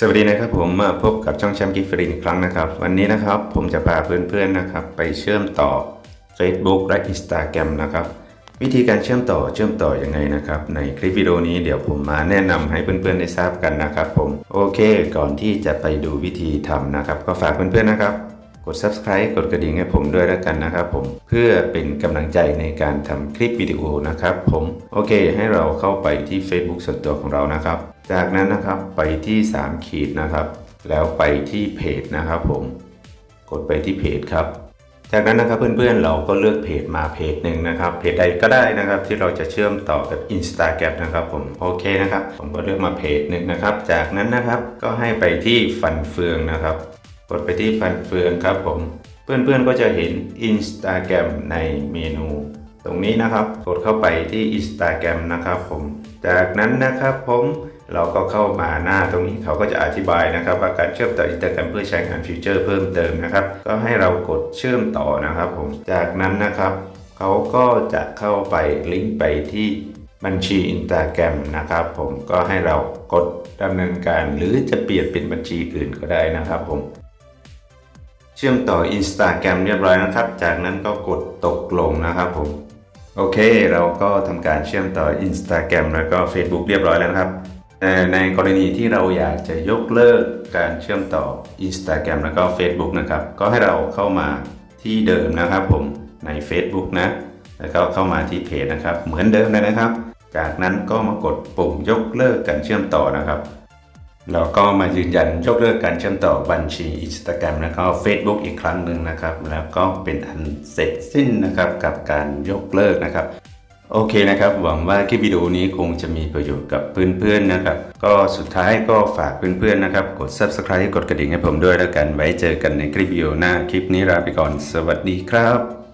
สวัสดีนะครับผมมาพบกับช่องแชมป์กิฟฟรีอีกครั้งนะครับ วันนี้นะครับผมจะพาเพื่อนๆนะครับ ไปเชื่อมต่อ Facebook และ Instagram นะครับ วิธีการเชื่อมต่อเชื่อมต่อยังไงนะครับ ในคลิปวิดีโอนี้เดี๋ยวผมมาแนะนำให้เพื่อนๆได้ทราบกันนะครับผมโอเคก่อนที่จะไปดูวิธีทำนะครับ ก็ฝากเพื่อนๆนะครับ กด subscribe กดกระดิ่งให้ผมด้วยแล้วกันนะครับผมเพื่อเป็นกำลังใจในการทำคลิปวิดีโอนะครับผมโอเค ให้เราเข้าไปที่ Facebook ส่วนตัวของเรานะครับ จากนั้นนะครับไปที่ 3 ขีดนะครับ แล้วไปที่เพจนะครับผม กดไปที่เพจครับ จากนั้นนะครับเพื่อนๆเราก็เลือกเพจมาเพจหนึ่งนะครับ เพจใดก็ได้นะครับที่เราจะเชื่อมต่อกับ Instagram นะครับผมโอเคนะครับ ผมก็เลือกมาเพจหนึ่งนะครับ จากนั้นนะครับก็ให้ไปที่ฟันเฟืองนะครับ กดไปที่ฟันเฟืองครับผม เพื่อนๆก็จะเห็น Instagram ในเมนู ตรงนี้นะครับ กดเข้าไปที่ Instagram นะครับผม จากนั้นนะครับผมเราก็เข้ามาหน้าตรงนี้เขาก็จะอธิบายนะครับ ว่าการเชื่อมต่อ Instagram เพื่อใช้งานฟีเจอร์เพิ่มเติมนะครับ ก็ให้เรากดเชื่อมต่อนะครับผม จากนั้นนะครับ เขาก็จะเข้าไปลิงก์ไปที่บัญชี Instagram นะครับ ผมก็ให้เรากดดำเนินการหรือจะเปลี่ยนเป็นบัญชีอื่นก็ได้นะครับผม เชื่อมต่อ Instagram เรียบร้อยนะครับ จากนั้นก็กดตกลงนะครับผม โอเค เราก็ทำการเชื่อมต่อ Instagram แล้วก็ Facebook เรียบร้อยแล้วนะครับ ในกรณีที่เราอยากจะยกเลิกการเชื่อมต่อ Instagram แล้วก็ Facebook นะครับ ก็ให้เราเข้ามาที่เดิมนะครับผม ใน Facebook นะ แล้วก็เข้ามาที่เพจนะครับ เหมือนเดิมเลยนะครับ จากนั้นก็มากดปุ่มยกเลิกการเชื่อมต่อนะครับ เราก็มายืนยันยกเลิกการเชื่อมต่อบัญชี Instagram แล้วก็ Facebook อีกครั้งหนึ่งนะครับ แล้วก็เป็นอันเสร็จสิ้นนะครับกับการยกเลิกนะครับ โอเคนะครับ หวังว่าคลิปวิดีโอนี้คงจะมีประโยชน์กับเพื่อนๆนะครับ ก็สุดท้ายก็ฝากเพื่อนๆนะครับ กด Subscribe กดกระดิ่งให้ผมด้วยแล้วกันไว้เจอกันในคลิปวิดีโอหน้าคลิปนี้ลาไปก่อน สวัสดีครับ